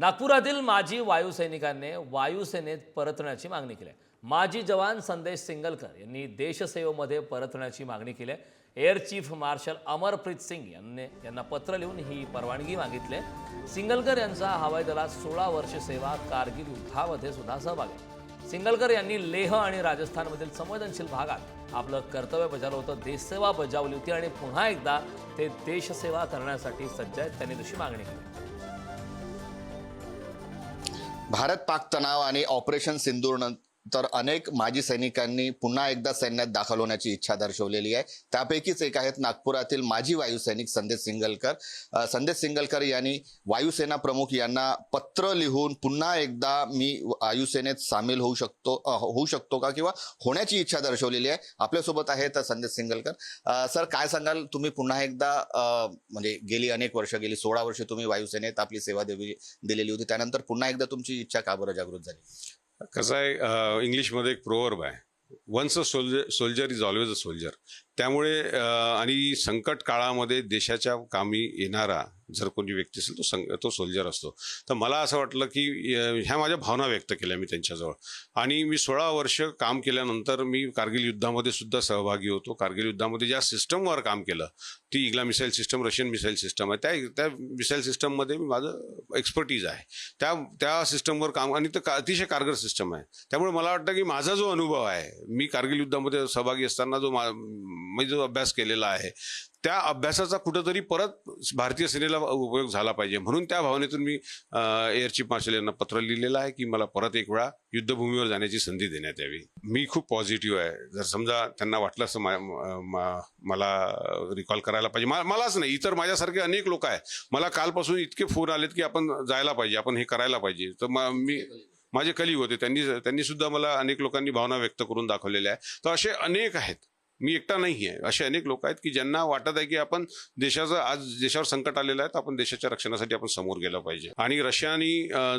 नागपुरातील माजी वायुसैनिकांनी वायुसेनेत परतण्याची मागणी केली आहे. माजी जवान संदेश सिंगलकर यांनी देशसेवेमध्ये परतण्याची मागणी केली आहे. Air chief marshal Amarpreet Singh यांनी यांना पत्र लिहून ही परवानगी मागितली आहे. सिंगलकर यांचा हवाई दलात सोळा वर्ष सेवा कारगिल युद्धामध्ये सुद्धा सहभाग आहे. सिंगलकर यांनी लेह आणि राजस्थानमधील संवेदनशील भागात आपलं कर्तव्य बजावलं होतं. देशसेवा बजावली होती आणि पुन्हा एकदा ते देशसेवा करण्यासाठी सज्ज आहेत. त्यांनी तशी मागणी केली. भारत पाक तणाव आणि ऑपरेशन सिंदूर तर अनेक माजी सैनिकांनी पुन्हा एकदा सैन्यात दाखल होण्याची इच्छा दर्शवलेली आहे. त्यापैकीच एक आहेत नागपुरातील माजी वायुसैनिक संदेश सिंगलकर. संदेश सिंगलकर यांनी वायुसेना प्रमुख यांना पत्र लिहून पुन्हा एकदा मी वायुसेनेत सामील होऊ शकतो होऊ शकतो का किंवा होण्याची इच्छा दर्शवलेली आहे. आपल्यासोबत आहे तर संदेश सिंगलकर. सर काय सांगाल? तुम्ही पुन्हा एकदा म्हणजे गेली अनेक वर्ष गेली सोळा वर्ष तुम्ही वायुसेनेत आपली सेवा देवी दिलेली होती. त्यानंतर पुन्हा एकदा तुमची इच्छा का बरं जागृत झाली? कसं आहे इंग्लिशमध्ये एक प्रोवर्ब आहे once a soldier soldier is always a soldier त्यामुळे आणि संकट काळामध्ये देशाच्या कामी येणारा जर कोणी व्यक्ती असेल तो संग तो सोल्जर असतो. तर मला असं वाटलं की ह्या माझ्या भावना व्यक्त केल्या मी त्यांच्याजवळ. आणि मी सोळा वर्ष काम केल्यानंतर मी कारगिल युद्धामध्ये सुद्धा सहभागी होतो. कारगिल युद्धामध्ये ज्या सिस्टमवर काम केलं ती Igla missile system Russian missile system आहे. त्या त्या मिसाईल सिस्टममध्ये मी माझं एक्सपर्टीज आहे. त्या त्या सिस्टमवर काम आणि तर का अतिशय कारगर सिस्टम आहे. त्यामुळे मला वाटतं की माझा जो अनुभव आहे मी कारगिल युद्धामध्ये सहभागी असताना जो मा मी जो अभ्यास केलेला आहे त्या अभ्यासाचा कुठंतरी परत भारतीय सेनेला उपयोग झाला पाहिजे. म्हणून त्या भावनेतून मी एअर चीफ मार्शल यांना पत्र लिहिलेलं आहे की मला परत एक वेळा युद्धभूमीवर जाण्याची संधी देण्यात यावी. मी खूप पॉझिटिव्ह आहे. जर समजा त्यांना वाटलं असं मा- मला रिकॉल करायला पाहिजे. मलाच नाही इतर माझ्यासारखे अनेक लोक आहेत. मला कालपासून इतके फोन आलेत की आपण जायला पाहिजे आपण हे करायला पाहिजे. तर मी माझे कलिग होते. त्यांनी त्यांनी सुद्धा मला अनेक लोकांनी भावना व्यक्त करून दाखवलेल्या आहे तर असे अनेक आहेत. मी एकटा नाही आहे. असे अनेक लोक आहेत की ज्यांना वाटत आहे की आपण देशाचं आज देशावर संकट आलेलं आहे तर आपण देशाच्या रक्षणासाठी आपण समोर गेलं पाहिजे. आणि रशियाने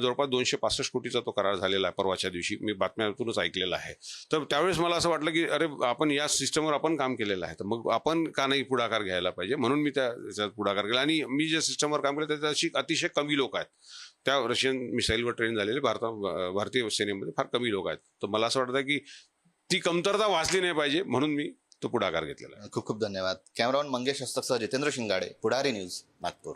जवळपास दोनशे पासष्ट कोटीचा तो करार झालेला आहे परवाच्या दिवशी. मी बातम्यातूनच ऐकलेला आहे. तर त्यावेळेस मला असं वाटलं की अरे आपण या सिस्टमवर आपण काम केलेलं आहे. तर मग आपण का नाही पुढाकार घ्यायला पाहिजे? म्हणून मी त्या त्याच्यात पुढाकार केला. आणि मी ज्या सिस्टमवर काम केलं त्याच्यात अतिशय कमी लोक आहेत. त्या रशियन मिसाईलवर ट्रेन झालेले भारता भारतीय सेनेमध्ये फार कमी लोक आहेत. तर मला असं वाटतं की ती कमतरता वाचली नाही पाहिजे. म्हणून मी तो पुढाकार घेतलेला आहे. खूप खूप धन्यवाद. कॅमेरामन मंगेश हस्तकसह जितेंद्र शिंगाडे पुढारी न्यूज नागपूर.